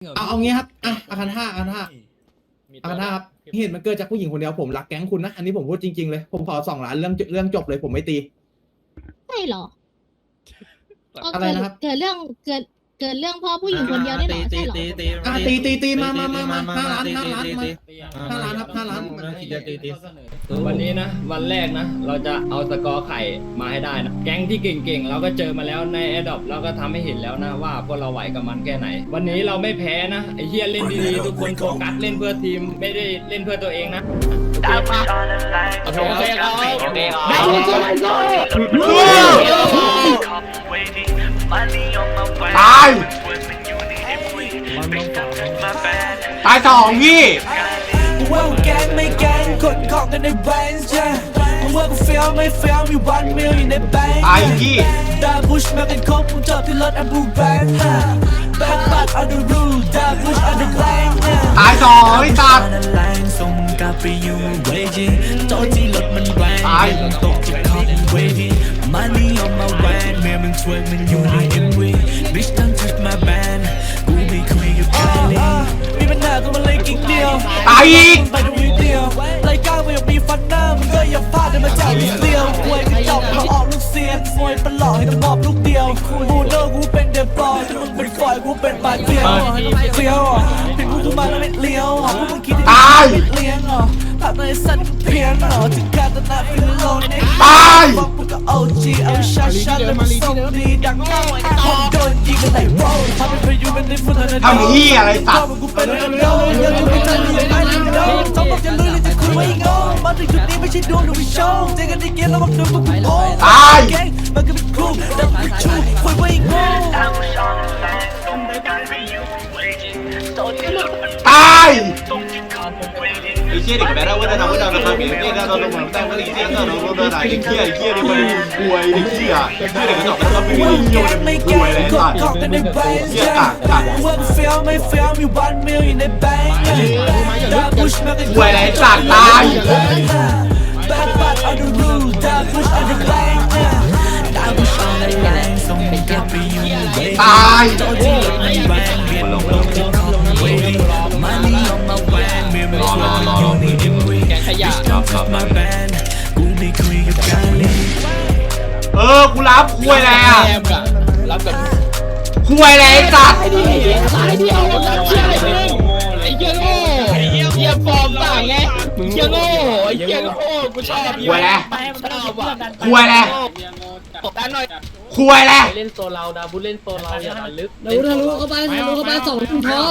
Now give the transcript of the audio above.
เอาเอางี้ครับอะอาคารห้าอาคารห้าอาคารห้าครับเหตุมันเกิดจากผู้หญิงคนเดียวผมรักแก๊งคุณนะอันนี้ผมพูดจริงๆเลยผมขอสองล้านเรื่องเรื่องจบเลยผมไม่ตี ใช่เหรอก็อะไรเกิดนะครับ เกิดเรื่องเกิด เกิดเรื่องเพ่อผู้หญิงคนเดียวนี่เหรอใช่เหรอ อะตีตีตีมามามามาห้าล้านห้าล้านมา ห้าล้านครับห้าล้าน วันนี้นะ วันแรกนะ เราจะเอาสกอร์ไข่มาให้ได้นะ แก๊งที่เก่งๆ เราก็เจอมาแล้วในแอดดอปเราก็ทำให้เห็นแล้วนะว่าพวกเราไหวกับมันแค่ไหน วันนี้เราไม่แพ้นะไอ้เฮียเล่นดีๆทุกคนโฟกัสเล่นเพื่อทีมไม่ได้เล่นเพื่อตัวเองนะโอเคโอเคครับโอเคครับตาย ตายสองพี่ มึงว่ากูแกงไม่แกงคนของกันในแบงค์จ้ะมึงว่ากูเฟี้ยวไม่เฟี้ยวมีวันมิลอยู่ในแบงค์ตายพี่ ดาบุชมาเป็นครบมึงจอดที่รถอันบูแบงค์แบงค์บัตร on the roof ดาบุช on the blank ตายสองไอ้สัตว์แรงส่งกลับไปอยู่เวทีจอดที่รถมันแรงตายมันตกจากขอบเวที Money on my van เมียมึงช่วยมันอยู่ อีกไปดูวิดีโอรายการมันยังมีฟันหน้ามึงก็อย่าพลาดได้มาจากลูกเดียวควยกระจอกเขาออกลูกเสียนมวยประหลอกให้ต้องมอบลูกเดียวกูโน่กูเป็นเดบอยถ้ามึงเป็นฝอยกูเป็นบาดเดียวเฟี้ยวอะเป็นกูกูมาแล้วไม่เลี้ยวอะพวกมึงคิดตายเลี้ยงอะภาพในสัตว์เพี้ยนอะถึงการตนาฟิลโลนตายบอกมึงก็โอจีเอาชาชาแล้วมันส่งดีดังเก้าผมโดนยิงกันไหนว้ทำเป็นพายุเป็นในฝุ่นในทำเหี้ยอะไรสัตว์กูเป็นเรื่อยยังไม่ทันยัง ไม่ใช่ดวงหรือวิโชว์เจอกันในเกมแล้วมันโดนกูโง่ตายแก๊งมันก็เป็นครูแต่ไม่ชูคุยไว้โง่ตายไอ้เชี่ยเด็กแบดว่าจะทำว่าจะทำเองเนี่ยเราลงมาตั้งแต่เชี่ยเราลงมาได้ไอ้เชี่ยไอ้เชี่ยนี่มันรวยไอ้เชี่ยไอ้เชี่ยเด็กกระจอกมันไม่ว่ามีเงี้ยไม่รวยเลยกสัตว์ของกันในแบงค์เชี่ยกากกากว่าเฟี้ยวไม่เฟี้ยวมีวันมิลอยู่ในแบงค์ดาบุชมาเป็นรวยอะไรสัตว์ตาย roof ดาบุช on the blank ดาบุช on the line ส่งกลับไปอยู่เวทีตายจอที่รถมันแรงเบียดลงที่คอมเวที Money on my van เมียมันชวนมันอยู่ใน MV แกงขยะ Don't touch my band กูไม่คุยกับใครเลยเออ กูรับคุยอะไรอะรับกับคุยอะไรไอ้สัตว์ไอ้เดียวเชี่ยอะไรไอ้เหี้ยโง่ไอ้เหี้ยเหี้ยฟอร์มต่างไงเหี้ยโง่ ไอ้เหี้ยโง่กูชอบคุยอะไรชอบอะคุยอะไรตบด้านหน่อยคุยอะไรเล่นโซนเราดาบุเล่นโซนเราอย่าดันลึกทะลุทะลุเข้าไปทะลุเข้าไปสองถุงทอง